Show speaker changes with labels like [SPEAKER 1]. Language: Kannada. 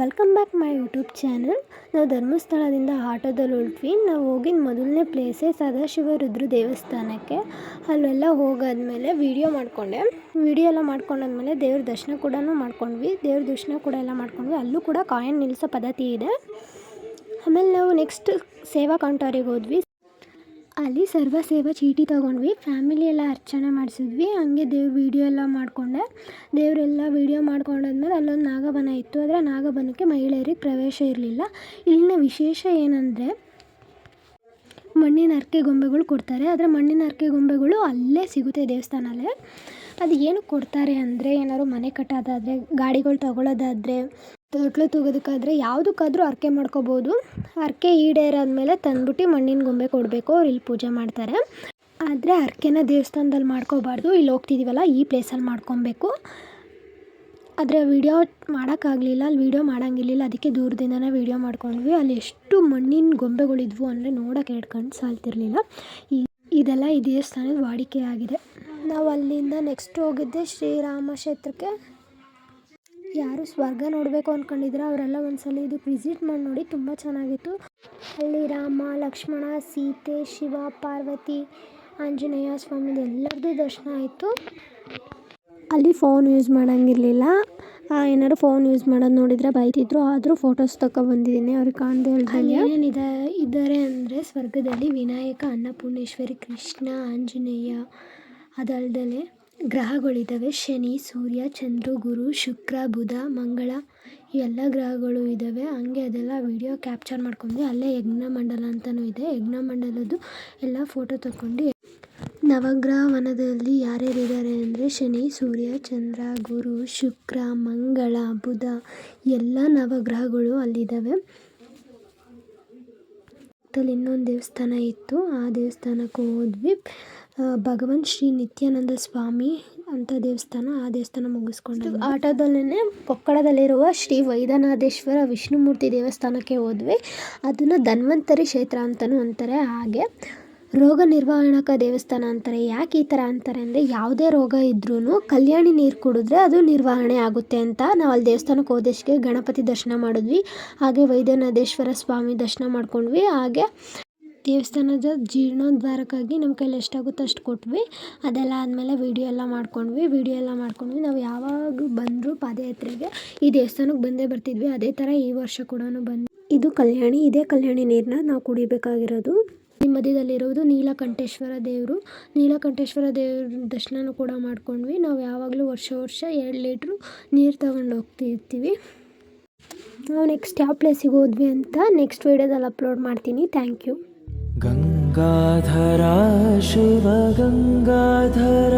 [SPEAKER 1] Welcome back my YouTube channel ನಾವು ಧರ್ಮಸ್ಥಳದಿಂದ ಆಟೋದಲ್ಲಿ ಹೊರಟ್ವಿ. ನಾವು ಹೋಗಿದ್ದು ಮೊದಲನೇ ಪ್ಲೇಸೇ ಸದಾಶಿವ ರುದ್ರ ದೇವಸ್ಥಾನಕ್ಕೆ. ಅಲ್ಲೆಲ್ಲ ಹೋಗಾದ್ಮೇಲೆ ವೀಡಿಯೋ ಮಾಡಿಕೊಂಡೆ. ವೀಡಿಯೋ ಎಲ್ಲ ಮಾಡ್ಕೊಂಡಾದ್ಮೇಲೆ ದೇವ್ರ ದರ್ಶನ ಕೂಡ ಮಾಡ್ಕೊಂಡ್ವಿ. ದೇವ್ರ ದರ್ಶನ ಕೂಡ ಎಲ್ಲ ಮಾಡ್ಕೊಂಡ್ವಿ. ಅಲ್ಲೂ ಕೂಡ ಕಾಯನ್ ನಿಲ್ಲಿಸೋ ಪದ್ಧತಿ ಇದೆ. ಆಮೇಲೆ ನಾವು ನೆಕ್ಸ್ಟ್ ಸೇವಾ ಕೌಂಟರಿಗೆ ಹೋದ್ವಿ. ಅಲ್ಲಿ ಸರ್ವ ಸೇವಾ ಚೀಟಿ ತೊಗೊಂಡ್ವಿ. ಫ್ಯಾಮಿಲಿ ಎಲ್ಲ ಅರ್ಚನೆ ಮಾಡಿಸಿದ್ವಿ. ಹಂಗೆ ದೇವ್ರ ವೀಡಿಯೋ ಎಲ್ಲ ಮಾಡಿಕೊಂಡೆ. ದೇವರೆಲ್ಲ ವೀಡಿಯೋ ಮಾಡ್ಕೊಂಡಾದ್ಮೇಲೆ ಅಲ್ಲೊಂದು ನಾಗಬನ ಇತ್ತು. ಆದರೆ ನಾಗಬನಕ್ಕೆ ಮಹಿಳೆಯರಿಗೆ ಪ್ರವೇಶ ಇರಲಿಲ್ಲ. ಇಲ್ಲಿನ ವಿಶೇಷ ಏನಂದರೆ ಮಣ್ಣಿನ ಹರಕೆ ಗೊಂಬೆಗಳು ಕೊಡ್ತಾರೆ. ಆದರೆ ಮಣ್ಣಿನ ಹರಕೆ ಗೊಂಬೆಗಳು ಅಲ್ಲೇ ಸಿಗುತ್ತೆ ದೇವಸ್ಥಾನಲ್ಲೇ. ಅದು ಏನಕ್ಕೆ ಕೊಡ್ತಾರೆ ಅಂದರೆ ಏನಾದ್ರು ಮನೆ ಕಟ್ಟೋದಾದರೆ, ಗಾಡಿಗಳು ತೊಗೊಳೋದಾದರೆ ತೊಟ್ಲು ತೂಗೋದಕ್ಕಾದ್ರೆ ಯಾವುದಕ್ಕಾದ್ರೂ ಹರಕೆ ಮಾಡ್ಕೋಬೋದು. ಹರಕೆ ಈಡೇರಾದ್ಮೇಲೆ ತಂದ್ಬಿಟ್ಟು ಮಣ್ಣಿನ ಗೊಂಬೆ ಕೊಡಬೇಕು. ಅವ್ರು ಇಲ್ಲಿ ಪೂಜೆ ಮಾಡ್ತಾರೆ. ಆದರೆ ಹರಕೆನ ದೇವಸ್ಥಾನದಲ್ಲಿ ಮಾಡ್ಕೋಬಾರ್ದು. ಇಲ್ಲಿ ಹೋಗ್ತಿದ್ದೀವಲ್ಲ ಈ ಪ್ಲೇಸಲ್ಲಿ ಮಾಡ್ಕೊಬೇಕು. ಆದರೆ ವೀಡಿಯೋ ಮಾಡೋಕ್ಕಾಗಲಿಲ್ಲ. ಅಲ್ಲಿ ವೀಡಿಯೋ ಮಾಡೋಂಗಿರ್ಲಿಲ್ಲ. ಅದಕ್ಕೆ ದೂರದಿಂದನೇ ವೀಡಿಯೋ ಮಾಡ್ಕೊಂಡ್ವಿ. ಅಲ್ಲಿ ಎಷ್ಟು ಮಣ್ಣಿನ ಗೊಂಬೆಗಳಿದ್ವು ಅಂದರೆ ನೋಡೋಕೆ ಎರಡು ಕಣ್ಣು ಸಾಲ್ತಿರಲಿಲ್ಲ. ಇದೆಲ್ಲ ಈ ದೇವಸ್ಥಾನದ ವಾಡಿಕೆ ಆಗಿದೆ. ನಾವು ಅಲ್ಲಿಂದ ನೆಕ್ಸ್ಟ್ ಹೋಗಿದ್ದೆ ಶ್ರೀರಾಮ ಕ್ಷೇತ್ರಕ್ಕೆ. ಯಾರು ಸ್ವರ್ಗ ನೋಡಬೇಕು ಅಂದ್ಕೊಂಡಿದ್ರೆ ಅವರೆಲ್ಲ ಒಂದ್ಸಲ ಇದಕ್ಕೆ ವಿಸಿಟ್ ಮಾಡಿ ನೋಡಿ, ತುಂಬ ಚೆನ್ನಾಗಿತ್ತು. ಅಲ್ಲಿ ರಾಮ, ಲಕ್ಷ್ಮಣ, ಸೀತೆ, ಶಿವ, ಪಾರ್ವತಿ, ಆಂಜನೇಯ ಸ್ವಾಮಿದು ಎಲ್ಲರದ್ದು ದರ್ಶನ ಆಯಿತು. ಅಲ್ಲಿ ಫೋನ್ ಯೂಸ್ ಮಾಡೋಂಗಿರಲಿಲ್ಲ. ಏನಾದ್ರು ಫೋನ್ ಯೂಸ್ ಮಾಡೋದು ನೋಡಿದರೆ ಬೈತಿದ್ರು. ಆದರೂ ಫೋಟೋಸ್ ಬಂದಿದ್ದೀನಿ ಅವ್ರಿಗೆ ಕಾಣದೆ ಏನಿದೆ ಇದ್ದಾರೆ ಅಂದರೆ ಸ್ವರ್ಗದಲ್ಲಿ ವಿನಾಯಕ, ಅನ್ನಪೂರ್ಣೇಶ್ವರಿ, ಕೃಷ್ಣ, ಆಂಜನೇಯ ಅದಲ್ದೇ ಗ್ರಹಗಳಿದ್ದಾವೆ ಶನಿ, ಸೂರ್ಯ, ಚಂದ್ರ, ಗುರು, ಶುಕ್ರ, ಬುಧ, ಮಂಗಳ ಎಲ್ಲ ಗ್ರಹಗಳು ಇದ್ದಾವೆ ಹಂಗೆ ಅದೆಲ್ಲ ವೀಡಿಯೋ ಕ್ಯಾಪ್ಚರ್ ಮಾಡ್ಕೊಂಡು ಅಲ್ಲೇ ಯಜ್ಞಮಂಡಲ ಅಂತಲೂ ಇದೆ. ಯಜ್ಞಮಂಡಲದ್ದು ಎಲ್ಲ ಫೋಟೋ ತಗೊಂಡು ನವಗ್ರಹ ವನದಲ್ಲಿ ಯಾರ್ಯಾರು ಇದ್ದಾರೆ ಅಂದರೆ ಶನಿ, ಸೂರ್ಯ, ಚಂದ್ರ, ಗುರು, ಶುಕ್ರ, ಮಂಗಳ, ಬುಧ ಎಲ್ಲ ನವಗ್ರಹಗಳು ಅಲ್ಲಿದ್ದಾವೆ ಅಲ್ಲಿ ಇನ್ನೊಂದು ದೇವಸ್ಥಾನ ಇತ್ತು. ಆ ದೇವಸ್ಥಾನಕ್ಕೆ ಹೋದ್ವಿ. ಭಗವಾನ್ ಶ್ರೀ ನಿತ್ಯಾನಂದ ಸ್ವಾಮಿ ಅಂತ ದೇವಸ್ಥಾನ, ಆ ದೇವಸ್ಥಾನ ಮುಗಿಸ್ಕೊಂಡು ಆಟೋದಲ್ಲೇ ಕೊಕ್ಕಳದಲ್ಲಿರುವ ಶ್ರೀ ವೈದ್ಯನಾಥೇಶ್ವರ ವಿಷ್ಣುಮೂರ್ತಿ ದೇವಸ್ಥಾನಕ್ಕೆ ಹೋದ್ವಿ. ಅದನ್ನು ಧನ್ವಂತರಿ ಕ್ಷೇತ್ರ ಅಂತಲೂ ಅಂತಾರೆ. ಹಾಗೆ ರೋಗ ನಿರ್ವಹಣಕ ದೇವಸ್ಥಾನ ಅಂತಾರೆ, ಯಾಕೆ ಈ ಥರ ಅಂತಾರೆ ಅಂದರೆ ಯಾವುದೇ ರೋಗ ಇದ್ರೂ ಕಲ್ಯಾಣಿ ನೀರು ಕುಡಿದ್ರೆ ಅದು ನಿರ್ವಹಣೆ ಆಗುತ್ತೆ ಅಂತ ನಾವು ಅಲ್ಲಿ ದೇವಸ್ಥಾನಕ್ಕೆ ಹೋದಷ್ಟಿಗೆ ಗಣಪತಿ ದರ್ಶನ ಮಾಡಿದ್ವಿ. ಹಾಗೆ ವೈದ್ಯನಾಥೇಶ್ವರ ಸ್ವಾಮಿ ದರ್ಶನ ಮಾಡ್ಕೊಂಡ್ವಿ. ಹಾಗೆ ದೇವಸ್ಥಾನದ ಜೀರ್ಣೋದ್ಧಾರಕ್ಕಾಗಿ ನಮ್ಮ ಕೈಲಿ ಎಷ್ಟಾಗುತ್ತೋ ಅಷ್ಟು ಕೊಟ್ವಿ. ಅದೆಲ್ಲ ಆದಮೇಲೆ ವೀಡಿಯೋ ಎಲ್ಲ ಮಾಡ್ಕೊಂಡ್ವಿ. ವೀಡಿಯೋ ಎಲ್ಲ ಮಾಡ್ಕೊಂಡ್ವಿ. ನಾವು ಯಾವಾಗ ಬಂದರೂ ಪಾದಯಾತ್ರೆಗೆ ಈ ದೇವಸ್ಥಾನಕ್ಕೆ ಬಂದೇ ಬರ್ತಿದ್ವಿ. ಅದೇ ಥರ ಈ ವರ್ಷ ಕೂಡ ಬಂದು ಇದು ಕಲ್ಯಾಣಿ, ಇದೇ ಕಲ್ಯಾಣಿ ನೀರನ್ನ ನಾವು ಕುಡಿಬೇಕಾಗಿರೋದು. ಈ ಮಧ್ಯದಲ್ಲಿರುವುದು ನೀಲಕಂಠೇಶ್ವರ ದೇವರು. ನೀಲಕಂಠೇಶ್ವರ ದೇವ್ರ ದರ್ಶನನೂ ಕೂಡ ಮಾಡ್ಕೊಂಡ್ವಿ. ನಾವು ಯಾವಾಗಲೂ ವರ್ಷ ವರ್ಷ ಎರಡು ಲೀಟ್ರು ನೀರು ತಗೊಂಡು ಹೋಗ್ತಿರ್ತೀವಿ. ನಾವು ನೆಕ್ಸ್ಟ್ ಯಾವ ಪ್ಲೇಸಿಗೆ ಹೋದ್ವಿ ಅಂತ ನೆಕ್ಸ್ಟ್ ವೀಡಿಯೋದಲ್ಲಿ ಅಪ್ಲೋಡ್ ಮಾಡ್ತೀನಿ. Thank you
[SPEAKER 2] Gangadhara Shiva Gangadhara.